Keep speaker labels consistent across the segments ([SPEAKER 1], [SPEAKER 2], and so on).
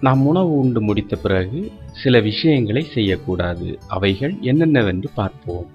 [SPEAKER 1] நாம் உணவு உண்டு முடித்த பிறகு சில விஷயங்களை செய்யக்கூடாது. அவைகள் என்னென்னவென்று பார்ப்போம்.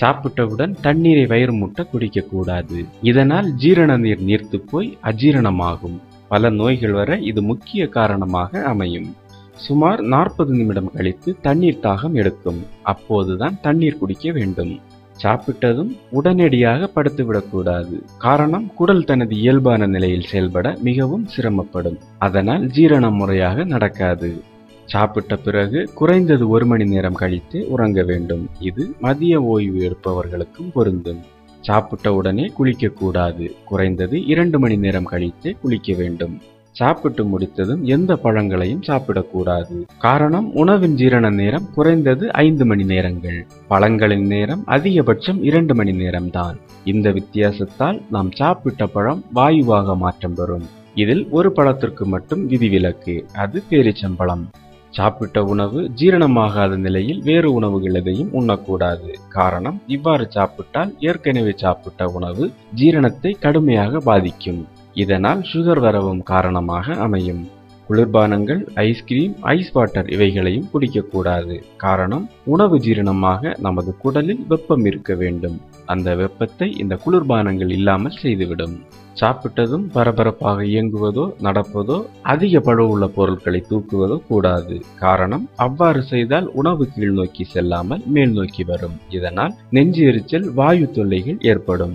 [SPEAKER 1] சாப்பிட்டவுடன் தண்ணீரை வயிறு முட்ட குடிக்கக்கூடாது. இதனால் ஜீரண நீர் நீர்த்து போய் அஜீரணமாகும். பல நோய்கள் வர இது முக்கிய காரணமாக அமையும். சுமார் நாற்பது நிமிடம் கழித்து தண்ணீர் தாகம் எடுக்கும். அப்போதுதான் தண்ணீர் குடிக்க வேண்டும். சாப்பிட்டதும் உடனடியாக படுத்துவிடக்கூடாது. காரணம் குடல் தனது இயல்பான நிலையில் செயல்பட மிகவும் சிரமப்படும். அதனால் ஜீரணம் முறையாக நடக்காது. சாப்பிட்ட பிறகு குறைந்தது ஒரு மணி நேரம் கழித்து உறங்க வேண்டும். இது மதிய ஓய்வு எடுப்பவர்களுக்கும் பொருந்தும். சாப்பிட்ட உடனே குளிக்கக்கூடாது. குறைந்தது இரண்டு மணி நேரம் கழித்து குளிக்க வேண்டும். சாப்பிட்டு முடித்ததும் எந்த பழங்களையும் சாப்பிடக்கூடாது. காரணம் உணவின் ஜீரண நேரம் குறைந்தது ஐந்து மணி நேரங்கள். பழங்களின் நேரம் அதிகபட்சம் இரண்டு மணி நேரம்தான். இந்த வித்தியாசத்தால் நாம் சாப்பிட்ட பழம் வாயுவாக மாற்றம் பெறும். இதில் ஒரு பழத்திற்கு மட்டும் விதிவிலக்கு. அது பேரிச்சம்பழம். சாப்பிட்ட உணவு ஜீரணமாகாத நிலையில் வேறு உணவுகள் எதையும் உண்ணக்கூடாது. காரணம் இவ்வாறு சாப்பிட்டால் ஏற்கனவே சாப்பிட்ட உணவு ஜீரணத்தை கடுமையாக பாதிக்கும். இதனால் சுகர் வரவும் காரணமாக அமையும். குளிர்பானங்கள் ஐஸ்கிரீம் ஐஸ் வாட்டர் இவைகளையும் குடிக்கக்கூடாது. காரணம் உணவு ஜீரணமாக நமது குடலில் வெப்பம் இருக்க வேண்டும். அந்த வெப்பத்தை இந்த குளிர்பானங்கள் இல்லாமல் செய்துவிடும். சாப்பிட்டதும் பரபரப்பாக இயங்குவதோ நடப்பதோ அதிக பழுவுள்ள பொருட்களை தூக்குவதோ கூடாது. காரணம் அவ்வாறு செய்தால் உணவு கீழ் நோக்கி செல்லாமல் மேல் நோக்கி வரும். இதனால் நெஞ்சு எரிச்சல் வாயு தொல்லைகள் ஏற்படும்.